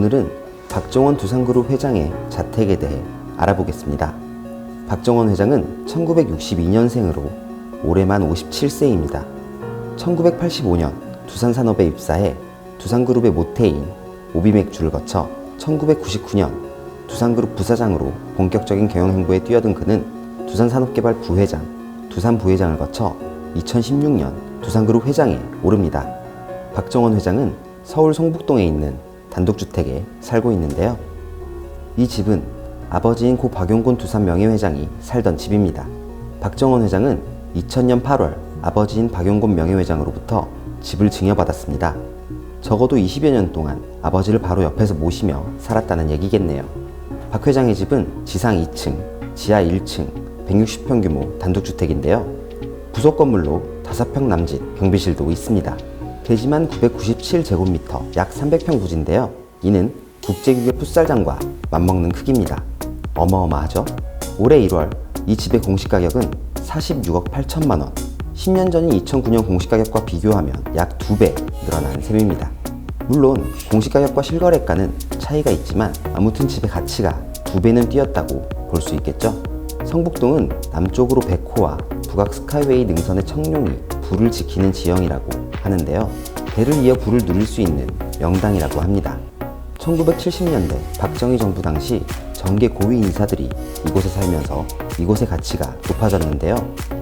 오늘은 박정원 두산그룹 회장의 자택에 대해 알아보겠습니다. 박정원 회장은 1962년생으로 올해 만 57세입니다. 1985년 두산산업에 입사해 두산그룹의 모태인 오비맥주를 거쳐 1999년 두산그룹 부사장으로 본격적인 경영 행보에 뛰어든 그는 두산산업개발 부회장, 두산 부회장을 거쳐 2016년 두산그룹 회장에 오릅니다. 박정원 회장은 서울 성북동에 있는 단독주택에 살고 있는데요. 이 집은 아버지인 고 박용곤 두산 명예회장이 살던 집입니다. 박정원 회장은 2000년 8월 아버지인 박용곤 명예회장으로부터 집을 증여받았습니다. 적어도 20여 년 동안 아버지를 바로 옆에서 모시며 살았다는 얘기겠네요. 박 회장의 집은 지상 2층, 지하 1층, 160평 규모 단독주택인데요. 부속 건물로 5평 남짓 경비실도 있습니다. 대지만 997제곱미터, 약 300평 부지인데요. 이는 국제규격 풋살장과 맞먹는 크기입니다. 어마어마하죠? 올해 1월 이 집의 공시가격은 46억 8천만 원. 10년 전인 2009년 공시가격과 비교하면 약 2배 늘어난 셈입니다. 물론 공시가격과 실거래가는 차이가 있지만 아무튼 집의 가치가 2배는 뛰었다고 볼 수 있겠죠? 성북동은 남쪽으로 백호와 북악 스카이웨이 능선의 청룡이 불을 지키는 지형이라고 하는데요. 배를 이어 불을 누릴 수 있는 명당이라고 합니다. 1970년대 박정희 정부 당시 정계 고위 인사들이 이곳에 살면서 이곳의 가치가 높아졌는데요.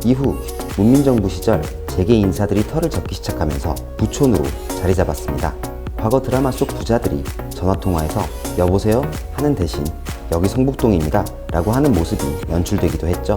이후 문민정부 시절 재계 인사들이 털을 잡기 시작하면서 부촌으로 자리 잡았습니다. 과거 드라마 속 부자들이 전화통화에서 여보세요? 하는 대신 여기 성북동입니다. 라고 하는 모습이 연출되기도 했죠.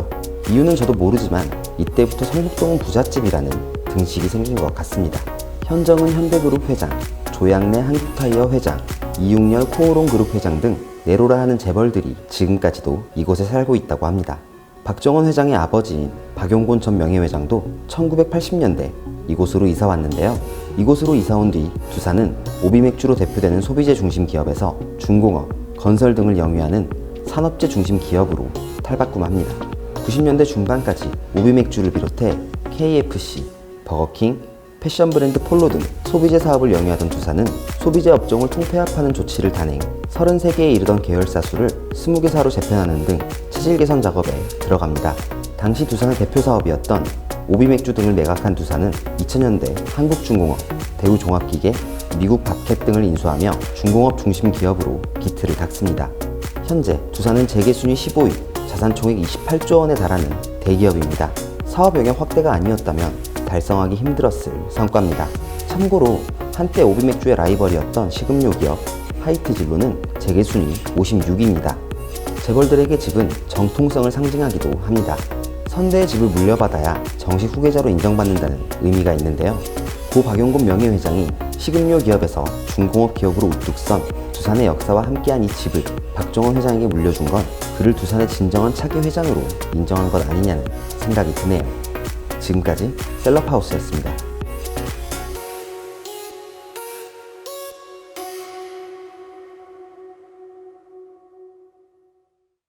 이유는 저도 모르지만 이때부터 성북동은 부잣집이라는 등식이 생긴 것 같습니다. 현정은 현대그룹 회장, 조양래 한국타이어 회장, 이육렬 코오롱 그룹 회장 등 내로라 하는 재벌들이 지금까지도 이곳에 살고 있다고 합니다. 박정원 회장의 아버지인 박용곤 전 명예회장도 1980년대 이곳으로 이사 왔는데요. 이곳으로 이사 온 뒤 두산은 오비맥주로 대표되는 소비재 중심 기업에서 중공업, 건설 등을 영위하는 산업재 중심 기업으로 탈바꿈합니다. 90년대 중반까지 오비맥주를 비롯해 KFC, 버거킹, 패션 브랜드 폴로 등 소비재 사업을 영위하던 두산은 소비재 업종을 통폐합하는 조치를 단행, 33개에 이르던 계열사 수를 20개사로 재편하는 등 체질 개선 작업에 들어갑니다. 당시 두산의 대표 사업이었던 오비맥주 등을 매각한 두산은 2000년대 한국중공업, 대우종합기계, 미국 바켓 등을 인수하며 중공업 중심 기업으로 기틀을 닦습니다. 현재 두산은 재계 순위 15위, 자산 총액 28조 원에 달하는 대기업입니다. 사업 영역 확대가 아니었다면 달성하기 힘들었을 성과입니다. 참고로 한때 오비맥주의 라이벌이었던 식음료 기업 하이트진로는 재계 순위 56위입니다. 재벌들에게 집은 정통성을 상징하기도 합니다. 선대의 집을 물려받아야 정식 후계자로 인정받는다는 의미가 있는데요. 고 박용곤 명예회장이 식음료 기업에서 중공업 기업으로 우뚝 선 두산의 역사와 함께한 이 집을 박정원 회장에게 물려준 건 그를 두산의 진정한 차기 회장으로 인정한 것 아니냐는 생각이 드네요. 지금까지 셀럽하우스였습니다.